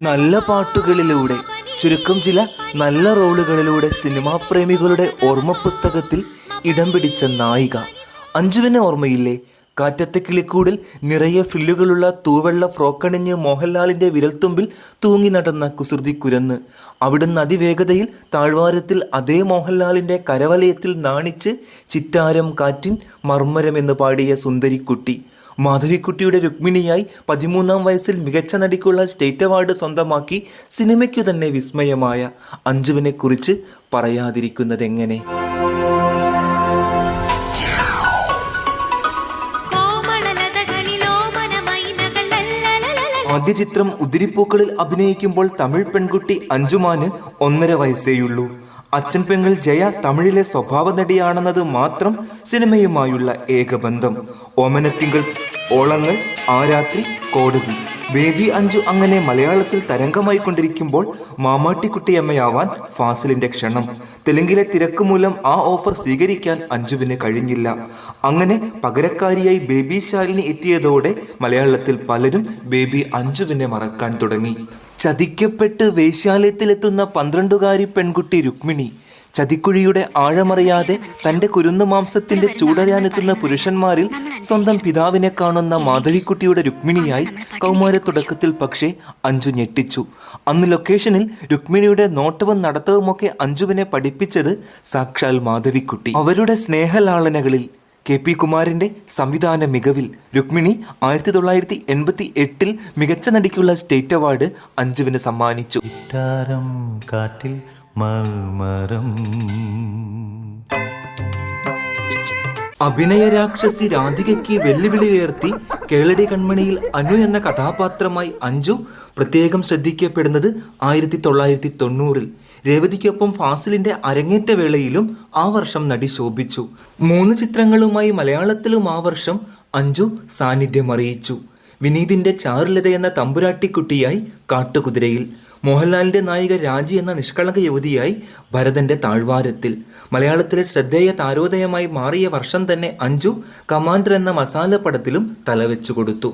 നല്ല പാട്ടുകളിലൂടെ ചുരുക്കം ചില നല്ല റോളുകളിലൂടെ സിനിമാ പ്രേമികളുടെ ഓർമ്മ പുസ്തകത്തിൽ ഇടം പിടിച്ച നായിക അഞ്ജുവിനെ ഓർമ്മയില്ലേ? കാറ്റത്തെ കിളിക്കൂടിൽ നിറയെ ഫ്രില്ലുകളുള്ള തൂവെള്ള ഫ്രോക്കണിഞ്ഞ് മോഹൻലാലിന്റെ വിരൽത്തുമ്പിൽ തൂങ്ങി നടന്ന കുസൃതി കുരന്ന് അവിടുന്ന് അതിവേഗതയിൽ താഴ്വാരത്തിൽ അതേ മോഹൻലാലിന്റെ കരവലയത്തിൽ നാണിച്ച് ചിറ്റാരം കാറ്റിൻ മർമ്മരം എന്ന് പാടിയ സുന്ദരിക്കുട്ടി. മാധവിക്കുട്ടിയുടെ രുക്മിണിയായി പതിമൂന്നാം വയസ്സിൽ മികച്ച നടിക്കുള്ള സ്റ്റേറ്റ് അവാർഡ് സ്വന്തമാക്കി സിനിമയ്ക്കു തന്നെ വിസ്മയമായ അഞ്ജുവിനെക്കുറിച്ച് പറയാതിരിക്കുന്നതെങ്ങനെ? ആദ്യ ചിത്രം ഉതിരിപ്പൂക്കളിൽ അഭിനയിക്കുമ്പോൾ തമിഴ് പെൺകുട്ടി അഞ്ജുമാന് ഒന്നര വയസ്സേയുള്ളൂ. അച്ഛൻ പെങ്ങൾ ജയ തമിഴിലെ സ്വഭാവ നടിയാണെന്നത് മാത്രം സിനിമയുമായുള്ള ഏകബന്ധം. ഓമനത്തിങ്കൾ ഓളങ്ങൾ ആരാത്രി കോടതി. ബേബി അഞ്ജു അങ്ങനെ മലയാളത്തിൽ തരംഗമായി കൊണ്ടിരിക്കുമ്പോൾ മാമാട്ടിക്കുട്ടിയമ്മയാവാൻ ഫാസിലിന്റെ ക്ഷണം. തെലുങ്കിലെ തിരക്ക് മൂലം ആ ഓഫർ സ്വീകരിക്കാൻ അഞ്ജുവിന് കഴിഞ്ഞില്ല. അങ്ങനെ പകരക്കാരിയായി ബേബി ശാലിനി എത്തിയതോടെ മലയാളത്തിൽ പലരും ബേബി അഞ്ജുവിനെ മറക്കാൻ തുടങ്ങി. ചതിക്കപ്പെട്ട് വേശ്യാലയത്തിലെത്തുന്ന പന്ത്രണ്ടുകാരി പെൺകുട്ടി രുക്മിണി ചതിക്കുഴിയുടെ ആഴമറിയാതെ തന്റെ കുരുന്നു മാംസത്തിന്റെ ചൂടരാനെത്തുന്ന പുരുഷന്മാരിൽ സ്വന്തം പിതാവിനെ കാണുന്ന മാധവിക്കുട്ടിയുടെ രുക്മിണിയായി കൗമാര തുടക്കത്തിൽ പക്ഷേ അഞ്ജു ഞെട്ടിച്ചു. അന്ന് ലൊക്കേഷനിൽ രുക്മിണിയുടെ നോട്ടവും നടത്തവുമൊക്കെ അഞ്ജുവിനെ പഠിപ്പിച്ചത് സാക്ഷാൽ മാധവിക്കുട്ടി. അവരുടെ സ്നേഹലാളനകളിൽ കെ പി കുമാറിന്റെ സംവിധാന മികവിൽ രുക്മിണി ആയിരത്തി തൊള്ളായിരത്തി എൺപത്തി എട്ടിൽ മികച്ച നടിക്കുള്ള സ്റ്റേറ്റ് അവാർഡ് അഞ്ജുവിന് സമ്മാനിച്ചു. കാറ്റിൽ മൽമരം. അഭിനയ രാക്ഷസി രാധികയ്ക്ക് വെല്ലുവിളി ഉയർത്തി കേളടി കൺമണിയിൽ അനു എന്ന കഥാപാത്രമായി അഞ്ജു പ്രത്യേകം ശ്രദ്ധിക്കപ്പെടുന്നത് ആയിരത്തി തൊള്ളായിരത്തി തൊണ്ണൂറിൽ. രേവതിക്കൊപ്പം ഫാസിലിന്റെ അരങ്ങേറ്റ വേളയിലും ആ വർഷം നടി ശോഭിച്ചു. മൂന്ന് ചിത്രങ്ങളുമായി മലയാളത്തിലും ആ വർഷം അഞ്ജു സാന്നിധ്യം അറിയിച്ചു. വിനീതിന്റെ ചാരുലത എന്ന തമ്പുരാട്ടിക്കുട്ടിയായി കാട്ടുകുതിരയിൽ. മോഹൻലാലിന്റെ നായിക രാജി എന്ന നിഷ്കളങ്ക യുവതിയായി ഭരതന്റെ താഴ്വാരത്തിൽ. മലയാളത്തിലെ ശ്രദ്ധേയ താരോദയമായി മാറിയ വർഷം തന്നെ അഞ്ചു കമാൻഡർ എന്ന മസാല പടത്തിലും തലവെച്ചു കൊടുത്തു.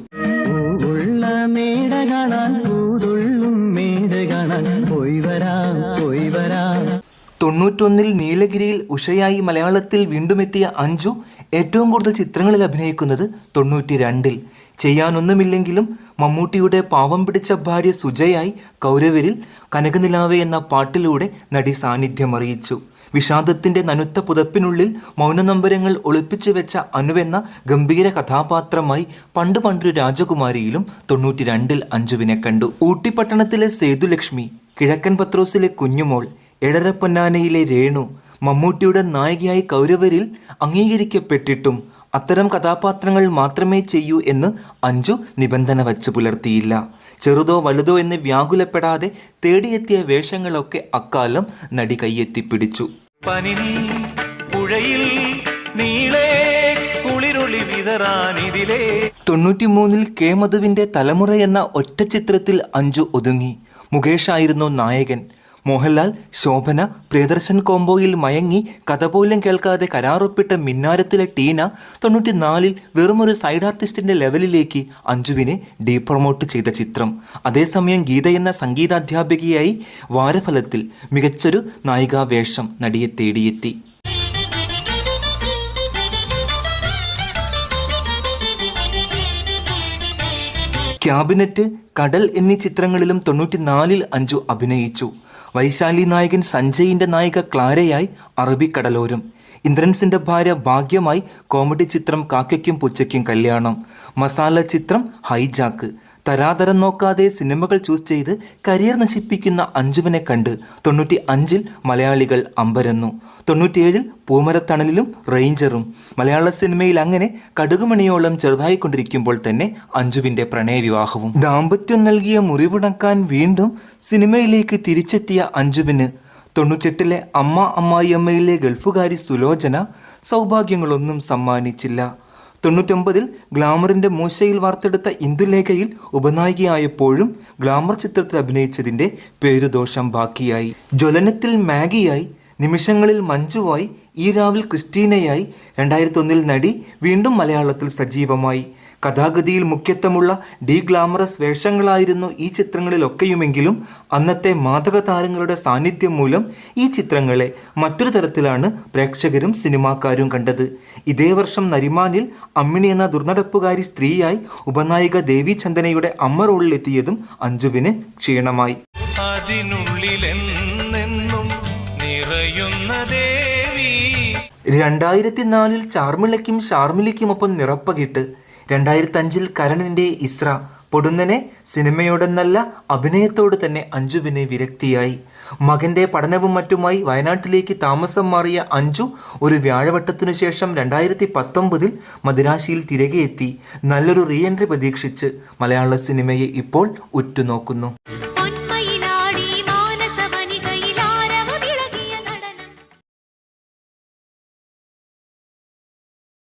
തൊണ്ണൂറ്റൊന്നിൽ നീലഗിരിയിൽ ഉഷയായി മലയാളത്തിൽ വീണ്ടുമെത്തിയ അഞ്ജു ഏറ്റവും കൂടുതൽ ചിത്രങ്ങളിൽ അഭിനയിക്കുന്നത് തൊണ്ണൂറ്റി രണ്ടിൽ ചെയ്യാനൊന്നുമില്ലെങ്കിലും മമ്മൂട്ടിയുടെ പാവം പിടിച്ച ഭാര്യ സുജയായി കൗരവരിൽ കനകനിലാവെ എന്ന പാട്ടിലൂടെ നടി സാന്നിധ്യം അറിയിച്ചു. വിഷാദത്തിന്റെ നനുത്ത പുതപ്പിനുള്ളിൽ മൗനനമ്പരങ്ങൾ ഒളിപ്പിച്ചു വെച്ച അനുവെന്ന ഗംഭീര കഥാപാത്രമായി പണ്ട് പണ്ടൊരു രാജകുമാരിയിലും തൊണ്ണൂറ്റി രണ്ടിൽ അഞ്ജുവിനെ കണ്ടു. ഊട്ടിപ്പട്ടണത്തിലെ സേതുലക്ഷ്മി കിഴക്കൻ പത്രോസിലെ കുഞ്ഞുമോൾ എടരപ്പൊന്നാനയിലെ രേണു മമ്മൂട്ടിയുടെ നായികയായി കൗരവരിൽ അംഗീകരിക്കപ്പെട്ടിട്ടും അത്തരം കഥാപാത്രങ്ങൾ മാത്രമേ ചെയ്യൂ എന്ന് അഞ്ജു നിബന്ധന വച്ചു പുലർത്തിയില്ല. ചെറുതോ വലുതോ എന്ന് വ്യാകുലപ്പെടാതെ തേടിയെത്തിയ വേഷങ്ങളൊക്കെ അക്കാലം നടി കയ്യെത്തിപ്പിടിച്ചു പിടിച്ചു. തൊണ്ണൂറ്റിമൂന്നിൽ കെ മധുവിന്റെ തലമുറ എന്ന ഒറ്റ ചിത്രത്തിൽ അഞ്ജു ഒതുങ്ങി. മുകേഷായിരുന്നു നായകൻ. മോഹൻലാൽ ശോഭന പ്രിയദർശൻ കോംബോയിൽ മയങ്ങി കഥ പോലും കേൾക്കാതെ കരാറൊപ്പിട്ട മിന്നാരത്തിലെ ടീന തൊണ്ണൂറ്റിനാലിൽ വെറുമൊരു സൈഡ് ആർട്ടിസ്റ്റിന്റെ ലെവലിലേക്ക് അഞ്ജുവിനെ ഡീ പ്രൊമോട്ട് ചെയ്ത ചിത്രം. അതേസമയം ഗീത എന്ന സംഗീതാധ്യാപികയായി വാരഫലത്തിൽ മികച്ചൊരു നായികാവേഷം നടിയെ തേടിയെത്തി. ക്യാബിനറ്റ് കടൽ എന്നീ ചിത്രങ്ങളിലും തൊണ്ണൂറ്റിനാലിൽ അഞ്ജു അഭിനയിച്ചു. വൈശാലി നായകൻ സഞ്ജയിന്റെ നായിക ക്ലാരയായി അറബിക്കടലോരം. ഇന്ദ്രൻസിന്റെ ഭാര്യ ഭാഗ്യമായി കോമഡി ചിത്രം കാക്കയ്ക്കും പുച്ചയ്ക്കും കല്യാണം. മസാല ചിത്രം ഹൈജാക്ക്. തരാതരം നോക്കാതെ സിനിമകൾ ചൂസ് ചെയ്ത് കരിയർ നശിപ്പിക്കുന്ന അഞ്ജുവിനെ കണ്ട് തൊണ്ണൂറ്റി അഞ്ചിൽ മലയാളികൾ അമ്പരന്നു. തൊണ്ണൂറ്റിയേഴിൽ പൂമരത്തണലിലും റേഞ്ചറും. മലയാള സിനിമയിൽ അങ്ങനെ കടുകുമണിയോളം ചെറുതായിക്കൊണ്ടിരിക്കുമ്പോൾ തന്നെ അഞ്ജുവിന്റെ പ്രണയവിവാഹവും. ദാമ്പത്യം നൽകിയ മുറിവുണക്കാൻ വീണ്ടും സിനിമയിലേക്ക് തിരിച്ചെത്തിയ അഞ്ജുവിന് തൊണ്ണൂറ്റെട്ടിലെ അമ്മ അമ്മായിയമ്മയിലെ ഗൾഫുകാരി സുലോചന സൗഭാഗ്യങ്ങളൊന്നും സമ്മാനിച്ചില്ല. തൊണ്ണൂറ്റൊമ്പതിൽ ഗ്ലാമറിന്റെ മൂശയിൽ വാർത്തെടുത്ത ഇന്ദുലേഖയിൽ ഉപനായികയായപ്പോഴും ഗ്ലാമർ ചിത്രത്തിൽ അഭിനയിച്ചതിന്റെ പേരുദോഷം ബാക്കിയായി. ജ്വലനത്തിൽ മാഗിയായി നിമിഷങ്ങളിൽ മഞ്ജുവായി ഈ രാവിൽ ക്രിസ്റ്റീനയായി രണ്ടായിരത്തി ഒന്നിൽ നടി വീണ്ടും മലയാളത്തിൽ സജീവമായി. കഥാഗതിയിൽ മുഖ്യത്വമുള്ള ഡി ഗ്ലാമറസ് വേഷങ്ങളായിരുന്നു ഈ ചിത്രങ്ങളിലൊക്കെയുമെങ്കിലും അന്നത്തെ മാതക താരങ്ങളുടെ സാന്നിധ്യം മൂലം ഈ ചിത്രങ്ങളെ മറ്റൊരു തരത്തിലാണ് പ്രേക്ഷകരും സിനിമാക്കാരും കണ്ടത്. ഇതേ വർഷം നരിമാനിൽ അമ്മിണി എന്ന ദുർനടപ്പുകാരി സ്ത്രീയായി ഉപനായിക ദേവി ചന്ദനയുടെ അമ്മ റോളിലെത്തിയതും അഞ്ജുവിന് ക്ഷീണമായി. അതിനുള്ളിലെന്നെന്നും നിറയുന്ന ദേവി. രണ്ടായിരത്തി നാലിൽ ചാർമിളയ്ക്കും ഷാർമിളിക്കുമൊപ്പം നിറപ്പകിട്ട് രണ്ടായിരത്തി അഞ്ചിൽ കരണിന്റെ ഇസ്ര പൊടുന്നനെ സിനിമയോടെന്നല്ല അഭിനയത്തോട് തന്നെ അഞ്ജുവിന് വിരക്തിയായി. മകന്റെ പഠനവും മറ്റുമായി വയനാട്ടിലേക്ക് താമസം മാറിയ അഞ്ജു ഒരു വ്യാഴവട്ടത്തിനു ശേഷം രണ്ടായിരത്തി പത്തൊമ്പതിൽ മദിരാശിയിൽ തിരികെ എത്തി നല്ലൊരു റീ എൻട്രി പ്രതീക്ഷിച്ച് മലയാള സിനിമയെ ഇപ്പോൾ ഉറ്റുനോക്കുന്നു.